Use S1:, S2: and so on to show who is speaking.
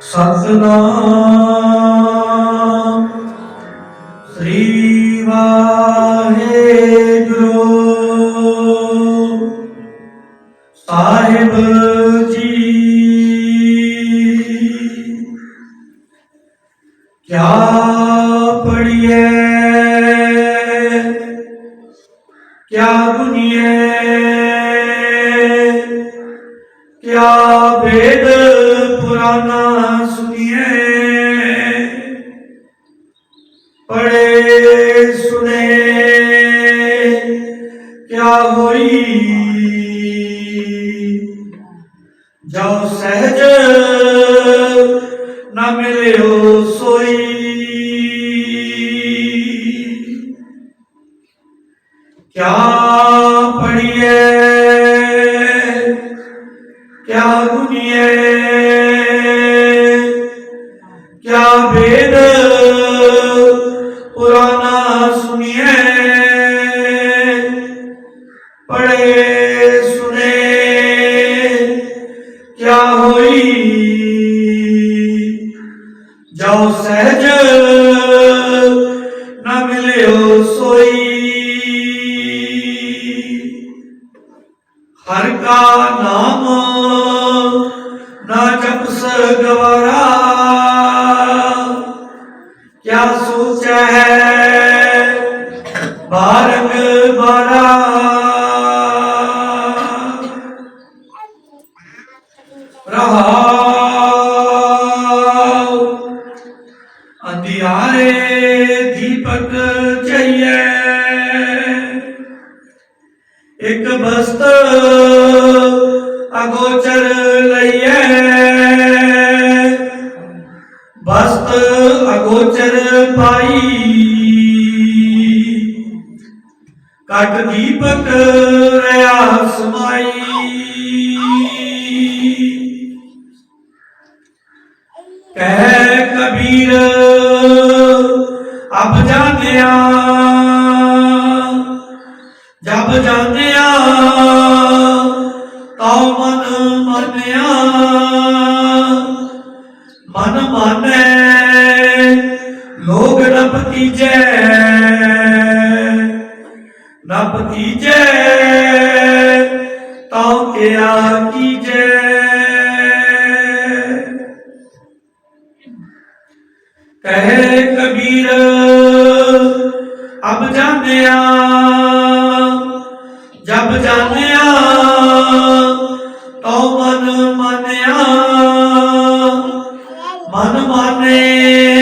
S1: ਸਤਨਾਮ। ਸ੍ਰੀ ਵਾਹਿਗੁਰੂ। ਸਾਹਿਬ ਜੀ। ਕਿਆ ਪੜੀਏ ਕਿਆ ਗੁਨੀਏ ਕਿਆ ਪੁਰਾਨਾ ਸੁਨੀਏ ਪੜੇ ਸੁਨੇ ਕਿਆ ਹੋਈ ਜੋ ਸਹਿਜ ਨਾ ਮਿਲਿਓ ਸੋਈ ਕਿਆ ਪੜੀਏ ਕਿਆ ਗੁਨੀਏ ਕਿਆ ਵੇਦ ਪੁਰਾਣਾ ਸੁਨੀਏ ਪੜੇ ਸੁਨੇ ਕਿਆ ਹੋਈ? ਜੋ ਸਹਿਜ ਨਾ ਮਿਲਿਓ ਸੋਈ। ਹਰ ਕਾ ਨਾਮ ਨਾ ਜਪਸ ਗਵਾਰਾ। ਬਾਰਗ ਬਾਰਾ ਰਹਾਉ। ਅੰਧਿਆਰੇ ਦੀਪਕ ਚਈਏ। ਇੱਕ ਬਸਤ ਅਗੋਚਰ ਲਈਏ। ਬਸਤ ਅਗੋਚਰ ਪਾਈ। ਕਟ ਦੀਪਕ ਰਿਆ ਸਮਾਈ। ਕਹਿ ਕਬੀਰ, ਅਬ ਜਾਣਿਆ ਜਬ ਜਾਣਿਆ ਤਉ ਮਨ ਮੰਨਿਆ। ਮਨ ਮਾਨੈ ਲੋਗ ਨ ਪਤੀਜੈ ਨ ਪਤੀਜੈ ਤਉ ਕਿਆ ਕੀਜੈ। ਕਹੇ ਕਬੀਰ, ਅਬ ਜਾਣਿਆ, ਜਬ ਜਾਣਿਆ, ਤਉ ਮਨ ਮੰਨਿਆ। ਮਨ ਮਾਨੇ